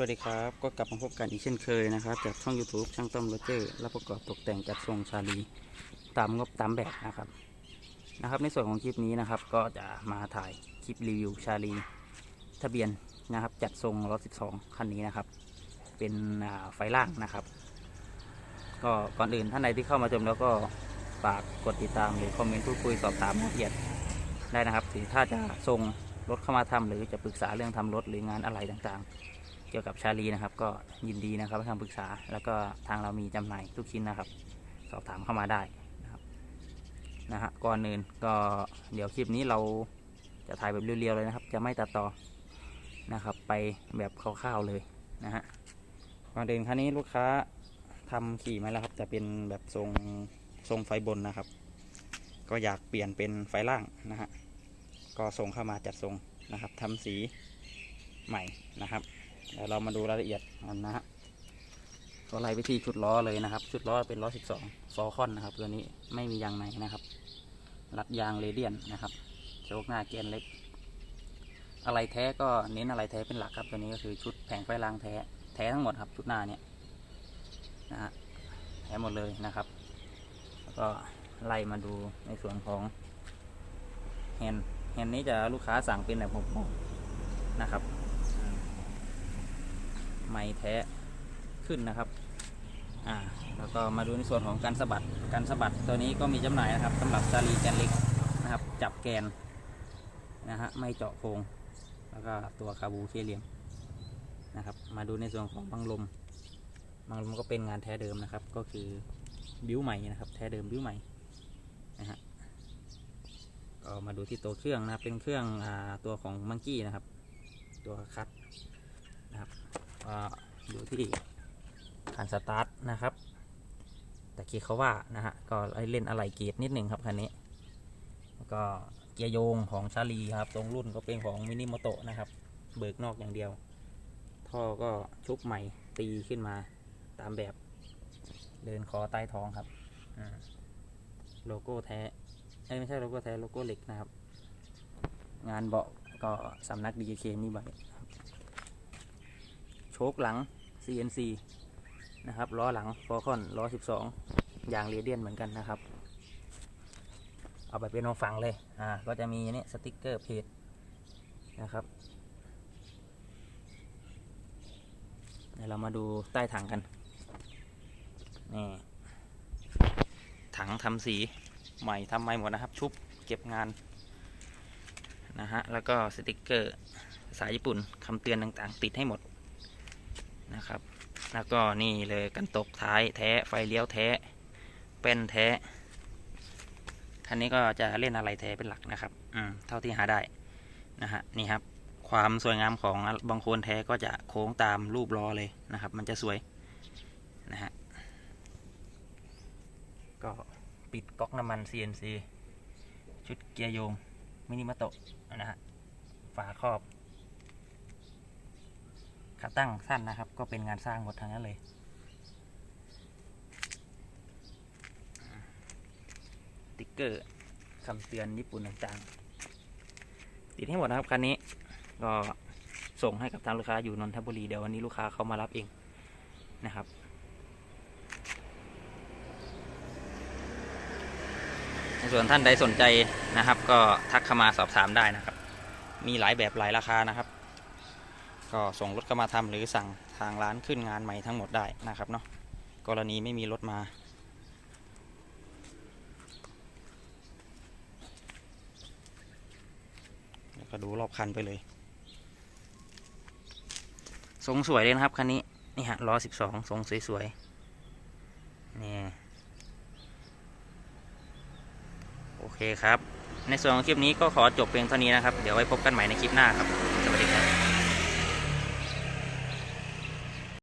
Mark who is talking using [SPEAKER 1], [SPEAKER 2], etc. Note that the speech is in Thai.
[SPEAKER 1] วัสดีครับ ก็กลับมาพบกันอีกเช่นเคยนะครับ จากช่อง YouTube ช่างต้อมโรเจอร์และประกอบตกแต่งจัดทรงชาลีตามงบตามแบบนะครับนะครับ ในส่วนของคลิปนี้นะครับ ก็จะมาถ่ายคลิปรีวิวชาลี ทะเบียนนะครับ จัดทรงรถ12 คันนี้นะครับ เป็นไฟล่างนะครับ ก็ก่อนอื่นท่านใดที่เข้ามาชมแล้วก็ฝากกดติดตามหรือคอมเมนต์พูดคุยสอบถามละเอียดได้นะครับหรือถ้าจะส่งรถเข้ามาทำหรือจะปรึกษาเรื่องทำรถหรืองานอะไรต่างๆ เกี่ยวกับชาลีนะครับ ก็ยินดีนะครับให้คำปรึกษา แล้วก็ทางเรามีจำหน่ายทุกชิ้นนะครับ สอบถามเข้ามาได้นะครับนะฮะก่อนอื่นก็เดี๋ยวคลิปนี้เราจะถ่ายแบบเรียวๆเลยนะครับ จะไม่ตัดต่อนะครับ ไปแบบคร่าวๆเลยนะฮะก่อนอื่นคันนี้ลูกค้าทำขี่มาแล้วครับแต่เป็นแบบทรงทรงไฟบนนะครับ ก็อยากเปลี่ยนเป็นไฟล่างนะฮะก็ส่งเข้ามาจัดทรงนะครับทำสีใหม่นะครับ เดี๋ยวเรามาดูรายละเอียดกันนะฮะก็ไล่วิธีชุดล้อเลยนะครับ ชุดล้อเป็นล้อ12ฟอร์คอนนะครับ ตัวนี้ไม่มียางในนะครับ รัดยางเรเดียนนะครับโชคหน้าเกียนเล็ก อะไรแท้ก็เน้นอะไรแท้เป็นหลักครับ ตัวนี้ก็คือชุดแผงไฟรางแท้แท้ทั้งหมดครับ ชุดหน้าเนี่ยนะฮะแท้หมดเลยนะครับ แล้วก็ไล่มาดูในส่วนของแฮนด์แฮนด์นี้จะลูกค้าสั่งเป็นแบบหกโมงนะครับ ไม้แท้ขึ้นนะครับอ่าแล้วก็มาดูในส่วนของการสะบัดการสะบัดตัวนี้ก็มีจำหน่ายนะครับสำหรับชาลีแกนเล็กนะครับจับแกนนะฮะไม่เจาะโครงแล้วก็ตัวคาบูเคเลียมนะครับ มาดูในส่วนของบังลมบังลมก็เป็นงานแท้เดิมนะครับ ก็คือบิ้วใหม่นะครับ แท้เดิมบิ้วใหม่นะฮะก็มาดูที่ตัวเครื่องนะเป็นเครื่องอตัวของมังกี้นะครับ ตัวคัตนะครับ ก็อยู่ที่การสตาร์ทนะครับ แต่เกียร์เขาว่านะฮะ ก็เล่นอะไรเกียร์นิดหนึ่งครับคันนี้ แล้วก็เกียร์โยงของชาลีครับ ตรงรุ่นก็เป็นของมินิโมโตะนะครับ เบิกนอกอย่างเดียว ท่อก็ชุบใหม่ตีขึ้นมาตามแบบเดินคอใต้ท้องครับ โลโก้แท้ ไม่ใช่โลโก้แท้ โลโก้เหล็กนะครับ งานเบาะก็สำนัก DK มีใบโชคหลัง CNC นะครับล้อหลังฟอร์คอนล้อ 12 ยางเรเดียนเหมือนกันนะครับ เอาไปเป็นมาฝังเลยอ่าก็จะมีนี่สติกเกอร์เพจนะครับเดี๋ยวเรามาดูใต้ถังกันนี่ถังทำสีใหม่ทำใหม่หมดนะครับ ชุบเก็บงานนะฮะแล้วก็สติกเกอร์ภาษาญี่ปุ่นคำเตือนต่างๆ ติดให้หมด นะครับ แล้วก็นี่เลยกันตกท้ายแท้ไฟเลี้ยวแท้เป็นแท้คันนี้ก็จะเล่นอะไรแท้เป็นหลักนะครับ อืมเท่าที่หาได้นะฮะนี่ครับ ความสวยงามของบางโคนแท้ก็จะโค้งตามรูปล้อเลยนะครับ มันจะสวยนะฮะก็ปิดก๊อกน้ำมัน CNC ชุดเกียร์โยงมินิมาโตะนะฮะฝาครอบ ขาตั้งสั้นนะครับ ก็เป็นงานสร้างหมดทั้งนั้นเลย ติ๊กเกอร์คำเตือนญี่ปุ่นต่างๆ ติดให้หมดนะครับคันนี้ ก็ส่งให้กับทางลูกค้าอยู่นนทบุรีเดี๋ยววันนี้ลูกค้าเขามารับเองนะครับส่วนท่านใดสนใจนะครับ ก็ทักเข้ามาสอบถามได้นะครับ มีหลายแบบหลายราคานะครับ ก็ส่งรถเข้ามาทำหรือสั่งทางร้านขึ้นงานใหม่ทั้งหมดได้นะครับเนาะกรณีไม่มีรถมาแล้วก็ดูรอบคันไปเลย ทรงสวยเลยนะครับคันนี้นี่ฮะล้อสิบสองทรงสวยๆนี่โอเคครับ ในส่วนของคลิปนี้ก็ขอจบเพียงเท่านี้นะครับ เดี๋ยวไว้พบกันใหม่ในคลิปหน้าครับ